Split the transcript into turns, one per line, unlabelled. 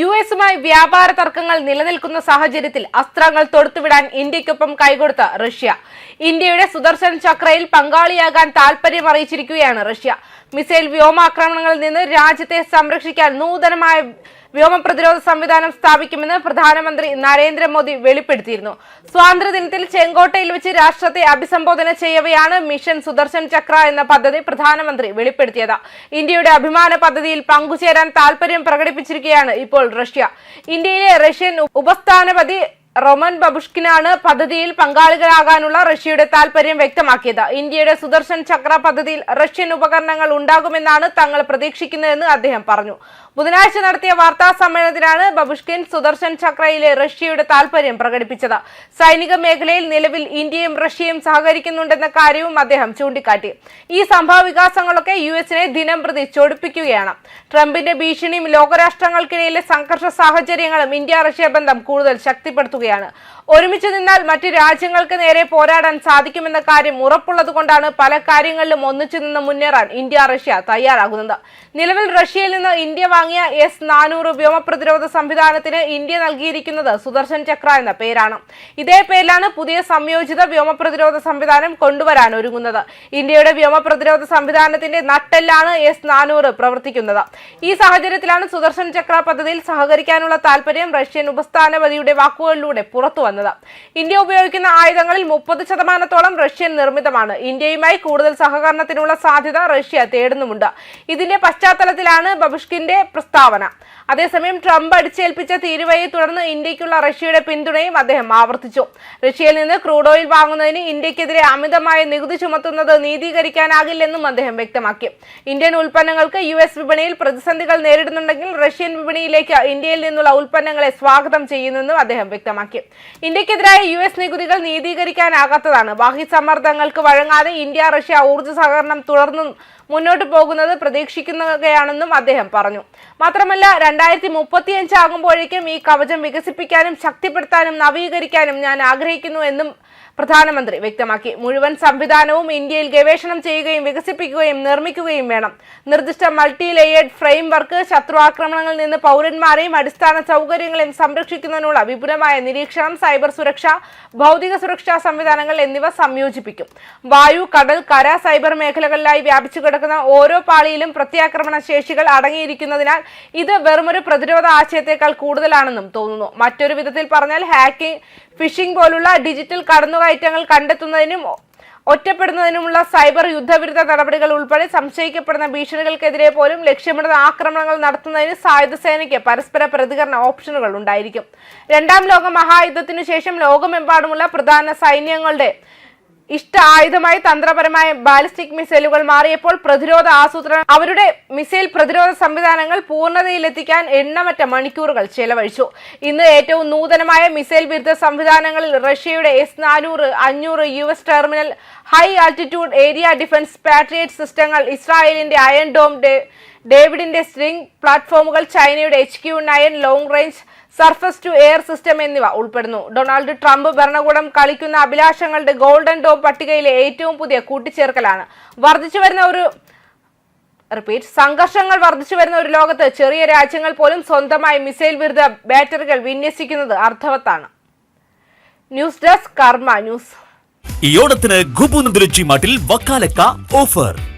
U എസുമായി വ്യാപാര തർക്കങ്ങൾ നിലനിൽക്കുന്ന സാഹചര്യത്തിൽ അസ്ത്രങ്ങൾ തൊടുത്തുവിടാൻ ഇന്ത്യക്കൊപ്പം കൈകൊടുത്ത റഷ്യ ഇന്ത്യയുടെ സുദർശൻ ചക്രയിൽ പങ്കാളിയാകാൻ താൽപര്യം അറിയിച്ചിരിക്കുകയാണ് റഷ്യ മിസൈൽ വ്യോമാക്രമണങ്ങളിൽ നിന്ന് രാജ്യത്തെ സംരക്ഷിക്കാൻ നൂതനമായ വ്യോമ പ്രതിരോധ സംവിധാനം സ്ഥാപിക്കുമെന്ന് പ്രധാനമന്ത്രി നരേന്ദ്രമോദി വെളിപ്പെടുത്തിയിരുന്നു സ്വാതന്ത്ര്യദിനത്തിൽ ചെങ്കോട്ടയിൽ വെച്ച് രാഷ്ട്രത്തെ അഭിസംബോധന ചെയ്യവെയാണ് മിഷൻ സുദർശൻ ചക്ര എന്ന പദ്ധതി പ്രധാനമന്ത്രി വെളിപ്പെടുത്തിയത് ഇന്ത്യയുടെ അഭിമാന പദ്ധതിയിൽ പങ്കുചേരാൻ താൽപര്യം പ്രകടിപ്പിച്ചിരിക്കുകയാണ് ഇപ്പോൾ റഷ്യ ഇന്ത്യയിലെ റഷ്യൻ ഉപസ്ഥാനപതി റൊമൻ ബബുഷ്കിനാണ് പദ്ധതിയിൽ പങ്കാളികളാകാനുള്ള റഷ്യയുടെ താൽപര്യം വ്യക്തമാക്കിയത് ഇന്ത്യയുടെ സുദർശൻ ചക്ര പദ്ധതിയിൽ റഷ്യൻ ഉപകരണങ്ങൾ ഉണ്ടാകുമെന്നാണ് തങ്ങൾ പ്രതീക്ഷിക്കുന്നതെന്ന് അദ്ദേഹം പറഞ്ഞു ബുധനാഴ്ച നടത്തിയ വാർത്താ സമ്മേളനത്തിലാണ് ബബുഷ്കിൻ സുദർശൻ ചക്രയിലെ റഷ്യയുടെ താൽപര്യം പ്രകടിപ്പിച്ചത് സൈനിക മേഖലയിൽ നിലവിൽ ഇന്ത്യയും റഷ്യയും സഹകരിക്കുന്നുണ്ടെന്ന കാര്യവും അദ്ദേഹം ചൂണ്ടിക്കാട്ടി ഈ സംഭവ വികാസങ്ങളൊക്കെ യു എസിനെ ദിനം പ്രതി ചൊടിപ്പിക്കുകയാണ് ട്രംപിന്റെ ഭീഷണിയും ലോകരാഷ്ട്രങ്ങൾക്കിടയിലെ സംഘർഷ സാഹചര്യങ്ങളും ഇന്ത്യ റഷ്യ ബന്ധം കൂടുതൽ ശക്തിപ്പെടുത്തുകയാണ് തുടരുകയാണ് ഒരുമിച്ച് നിന്നാൽ മറ്റു രാജ്യങ്ങൾക്ക് നേരെ പോരാടാൻ സാധിക്കുമെന്ന കാര്യം ഉറപ്പുള്ളത് കൊണ്ടാണ് പല കാര്യങ്ങളിലും ഒന്നിച്ചു നിന്ന് മുന്നേറാൻ ഇന്ത്യ റഷ്യ തയ്യാറാകുന്നത് നിലവിൽ റഷ്യയിൽ നിന്ന് ഇന്ത്യ വാങ്ങിയ എസ് നാനൂറ് വ്യോമ പ്രതിരോധ സംവിധാനത്തിന് ഇന്ത്യ നൽകിയിരിക്കുന്നത് സുദർശൻ ചക്ര എന്ന പേരാണ് ഇതേ പേരിലാണ് പുതിയ സംയോജിത വ്യോമ പ്രതിരോധ സംവിധാനം കൊണ്ടുവരാൻ ഒരുങ്ങുന്നത് ഇന്ത്യയുടെ വ്യോമ പ്രതിരോധ സംവിധാനത്തിന്റെ നട്ടെല്ലാണ് എസ് നാനൂറ് പ്രവർത്തിക്കുന്നത് ഈ സാഹചര്യത്തിലാണ് സുദർശൻ ചക്ര പദ്ധതിയിൽ സഹകരിക്കാനുള്ള താൽപര്യം റഷ്യൻ ഉപസ്ഥാനപതിയുടെ വാക്കുകളിലൂടെ ഇതോടെ പുറത്തു വന്നത് ഇന്ത്യ ഉപയോഗിക്കുന്ന ആയുധങ്ങളിൽ മുപ്പത് ശതമാനത്തോളം റഷ്യൻ നിർമ്മിതമാണ് ഇന്ത്യയുമായി കൂടുതൽ സഹകരണത്തിനുള്ള സാധ്യത റഷ്യ തേടുന്നുമുണ്ട് ഇതിന്റെ പശ്ചാത്തലത്തിലാണ് ബബുഷ്കിന്റെ പ്രസ്താവന അതേസമയം ട്രംപ് അടിച്ചേൽപ്പിച്ച തീരുവയെ തുടർന്ന് ഇന്ത്യക്കുള്ള റഷ്യയുടെ പിന്തുണയും അദ്ദേഹം ആവർത്തിച്ചു റഷ്യയിൽ നിന്ന് ക്രൂഡ് ഓയിൽ വാങ്ങുന്നതിന് ഇന്ത്യക്കെതിരെ അമിതമായ നികുതി ചുമത്തുന്നത് നീതീകരിക്കാനാകില്ലെന്നും അദ്ദേഹം വ്യക്തമാക്കി ഇന്ത്യൻ ഉൽപ്പന്നങ്ങൾക്ക് യു എസ് വിപണിയിൽ പ്രതിസന്ധികൾ നേരിടുന്നുണ്ടെങ്കിൽ റഷ്യൻ വിപണിയിലേക്ക് ഇന്ത്യയിൽ നിന്നുള്ള ഉൽപ്പന്നങ്ങളെ സ്വാഗതം ചെയ്യുന്നെന്നും അദ്ദേഹം വ്യക്തമാക്കി ഇന്ത്യക്കെതിരായ യു എസ് നികുതികൾ നീതീകരിക്കാനാകാത്തതാണ് ബാഹ്യ സമ്മർദ്ദങ്ങൾക്ക് വഴങ്ങാതെ ഇന്ത്യ റഷ്യ ഊർജ്ജ സഹകരണം തുടർന്നും മുന്നോട്ട് പോകുന്നത് പ്രതീക്ഷിക്കുന്നവയാണെന്നും അദ്ദേഹം പറഞ്ഞു മാത്രമല്ല രണ്ടായിരത്തി അഞ്ചാകുമ്പോഴേക്കും ഈ കവചം വികസിപ്പിക്കാനും ശക്തിപ്പെടുത്താനും നവീകരിക്കാനും ഞാൻ ആഗ്രഹിക്കുന്നു എന്നും പ്രധാനമന്ത്രി വ്യക്തമാക്കി മുഴുവൻ സംവിധാനവും ഇന്ത്യയിൽ ഗവേഷണം ചെയ്യുകയും വികസിപ്പിക്കുകയും നിർമ്മിക്കുകയും വേണം നിർദ്ദിഷ്ട മൾട്ടി ലേയേഡ് ഫ്രെയിം വർക്ക് ശത്രു ആക്രമണങ്ങളിൽ നിന്ന് പൗരന്മാരെയും അടിസ്ഥാന സൗകര്യങ്ങളെയും സംരക്ഷിക്കുന്നതിനുള്ള വിപുലമായ നിരീക്ഷണം സൈബർ സുരക്ഷ ഭൗതിക സുരക്ഷാ സംവിധാനങ്ങൾ എന്നിവ സംയോജിപ്പിക്കും വായു കടൽ കര സൈബർ മേഖലകളിലായി വ്യാപിച്ചു കിടക്കുന്ന ഓരോ പാളിയിലും പ്രത്യാക്രമണ ശേഷികൾ അടങ്ങിയിരിക്കുന്നതിനാൽ ഇത് വെറുമൊരു പ്രതിരോധ ആശയത്തെക്കാൾ കൂടുതലാണെന്നും തോന്നുന്നു മറ്റൊരു വിധത്തിൽ പറഞ്ഞാൽ ഹാക്കിംഗ് ഫിഷിംഗ് പോലുള്ള ഡിജിറ്റൽ കടന്നുകയറ്റങ്ങൾ കണ്ടെത്തുന്നതിനും ഒറ്റപ്പെടുന്നതിനുമുള്ള സൈബർ യുദ്ധവിരുദ്ധ നടപടികൾ ഉൾപ്പെടെ സംശയിക്കപ്പെടുന്ന ഭീഷണികൾക്കെതിരെ പോലും ലക്ഷ്യമിടുന്ന ആക്രമണങ്ങൾ നടത്തുന്നതിന് സായുധ സേനയ്ക്ക് പരസ്പര പ്രതികരണ ഓപ്ഷനുകൾ ഉണ്ടായിരിക്കും രണ്ടാം ലോക മഹായുദ്ധത്തിനു ശേഷം ലോകമെമ്പാടുമുള്ള പ്രധാന സൈന്യങ്ങളുടെ ഇഷ്ട ആയുധമായി തന്ത്രപരമായ ബാലിസ്റ്റിക് മിസൈലുകൾ മാറിയപ്പോൾ പ്രതിരോധ ആസൂത്രണം അവരുടെ മിസൈൽ പ്രതിരോധ സംവിധാനങ്ങൾ പൂർണ്ണതയിലെത്തിക്കാൻ എണ്ണമറ്റ മണിക്കൂറുകൾ ചെലവഴിച്ചു ഇന്ന് ഏറ്റവും നൂതനമായ മിസൈൽ വിരുദ്ധ സംവിധാനങ്ങളിൽ റഷ്യയുടെ എസ് നാനൂറ് അഞ്ഞൂറ് U S terminal high altitude area defence patriot സിസ്റ്റങ്ങൾ ഇസ്രായേലിന്റെ അയൺ ഡോം ഡേവിഡിന്റെ സ്ട്രിംഗ് പ്ലാറ്റ്ഫോമുകൾ ചൈനയുടെ H Q nine long range surface to air system എന്നിവ ഉൾപ്പെടുന്നു ഡൊണാൾഡ് ട്രംപ് ഭരണകൂടം കളിക്കുന്ന അഭിലാഷങ്ങളുടെ ഗോൾഡൻ ഡോം പട്ടികയിലെ ഏറ്റവും പുതിയ കൂട്ടിച്ചേർക്കലാണ് വർദ്ധിച്ചു വരുന്ന ഒരു റിപ്പീറ്റ് സംഘർഷങ്ങൾ വർദ്ധിച്ചു വരുന്ന ഒരു ലോകത്ത് ചെറിയ രാജ്യങ്ങൾ പോലും സ്വന്തമായി മിസൈൽ വിരുദ്ധ ബാറ്ററികൾ വിന്യസിക്കുന്നത് അർത്ഥവത്താണ് ന്യൂസ് ഡെസ്ക് കർമ്മ ന്യൂസ് ഈ ഓണത്തിന് ഗുബു നന്ദുലച്ചി മാട്ടിൽ വക്കാലക്ക ഓഫർ